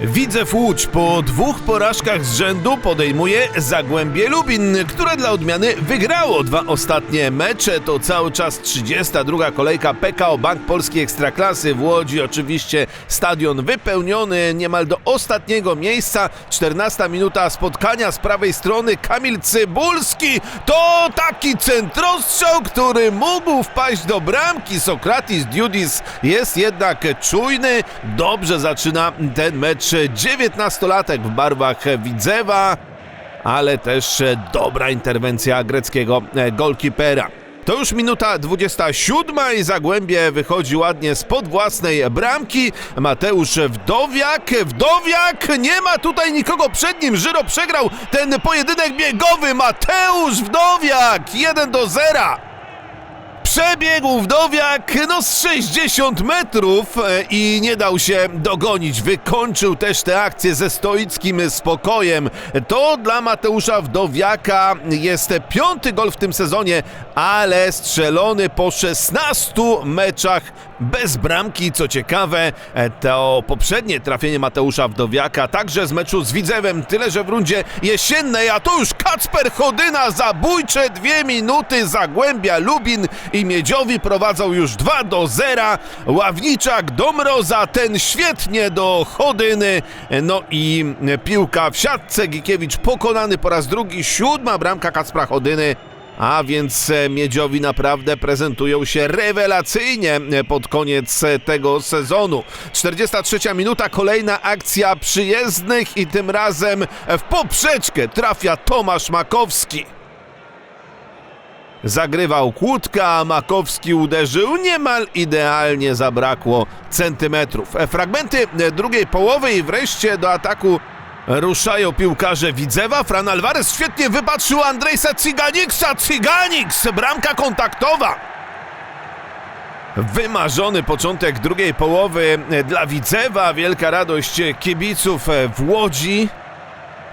Widzew Łódź po dwóch porażkach z rzędu podejmuje Zagłębie Lubin, które dla odmiany wygrało dwa ostatnie mecze. To cały czas 32. kolejka PKO Bank Polskiej Ekstraklasy w Łodzi. Oczywiście stadion wypełniony niemal do ostatniego miejsca. 14 minuta spotkania z prawej strony Kamil Cybulski. To taki centrostrzał, który mógł wpaść do bramki. Sokratis Dudis jest jednak czujny. Dobrze zaczyna ten mecz 19-latek w barwach Widzewa, ale też dobra interwencja greckiego golkipera. To już minuta 27 i Zagłębie wychodzi ładnie spod własnej bramki. Mateusz Wdowiak, Wdowiak, nie ma tutaj nikogo przed nim. Żyro przegrał ten pojedynek biegowy. Mateusz Wdowiak, 1 do 0. Przebiegł Wdowiak no z 60 metrów e, i nie dał się dogonić. Wykończył też tę akcję ze stoickim spokojem. To dla Mateusza Wdowiaka jest piąty gol w tym sezonie, ale strzelony po 16 meczach bez bramki. Co ciekawe, e, to poprzednie trafienie Mateusza Wdowiaka, także z meczu z Widzewem, tyle że w rundzie jesiennej, a to już Kacper Chodyna, zabójcze dwie minuty, Zagłębia Lubin i Miedziowi prowadzą już 2 do 0. Ławniczak do Mroza, ten świetnie do Chodyny, no i piłka w siatce, Gikiewicz pokonany po raz drugi, siódma bramka Kacpra Chodyny. A więc e, Miedziowi naprawdę prezentują się rewelacyjnie e, pod koniec e, tego sezonu. 43 minuta, kolejna akcja przyjezdnych i tym razem w poprzeczkę trafia Tomasz Makowski. Zagrywał kłódka, Makowski uderzył niemal idealnie, zabrakło centymetrów. Fragmenty drugiej połowy i wreszcie do ataku ruszają piłkarze Widzewa. Fran Alvarez świetnie wypatrzył Andrejsa Cyganiksa. Cyganiks, bramka kontaktowa. Wymarzony początek drugiej połowy dla Widzewa. Wielka radość kibiców w Łodzi.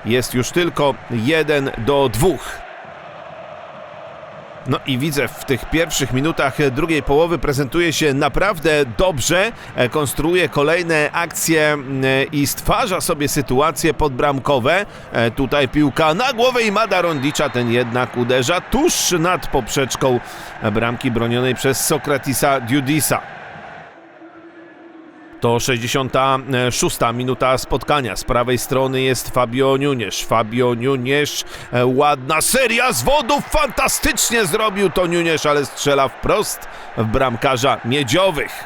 Jest już tylko 1 do 2. No i widzę w tych pierwszych minutach drugiej połowy prezentuje się naprawdę dobrze, e, konstruuje kolejne akcje m, i stwarza sobie sytuacje podbramkowe. E, Tutaj piłka na głowę i Mada Rondicza, ten jednak uderza tuż nad poprzeczką bramki bronionej przez Sokratisa Dudisa. To 66 minuta spotkania. Z prawej strony jest Fabio Nunez. Fabio Nunez, e, ładna seria z wodów. Fantastycznie zrobił to Nunez, ale strzela wprost w bramkarza miedziowych.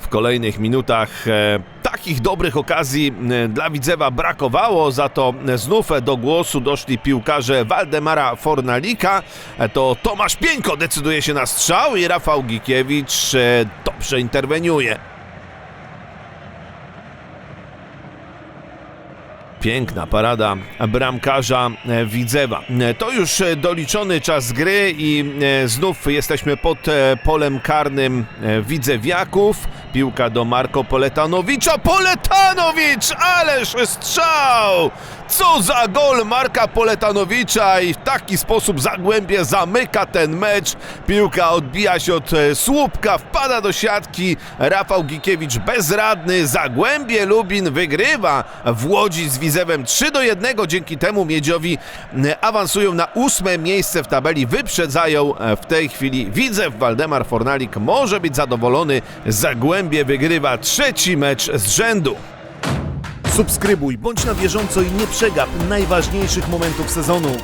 W kolejnych minutach e, takich dobrych okazji e, dla Widzewa brakowało, za to znów do głosu doszli piłkarze Waldemara Fornalika. E, to Tomasz Pieńko decyduje się na strzał i Rafał Gikiewicz e, dobrze interweniuje. Piękna parada bramkarza Widzewa. To już doliczony czas gry i znów jesteśmy pod polem karnym Widzewiaków. Piłka do Marko Poletanowicza. Poletanowicz! Ależ strzał! Co za gol Marka Poletanowicza i w taki sposób Zagłębie zamyka ten mecz. Piłka odbija się od e, słupka, wpada do siatki. Rafał Gikiewicz bezradny. Zagłębie Lubin wygrywa w Łodzi z Widzewem 3 do 1. Dzięki temu Miedziowi awansują na ósme miejsce w tabeli. Wyprzedzają e, w tej chwili Widzew. Waldemar Fornalik może być zadowolony. Zagłębie wygrywa trzeci mecz z rzędu. Subskrybuj, bądź na bieżąco i nie przegap najważniejszych momentów sezonu.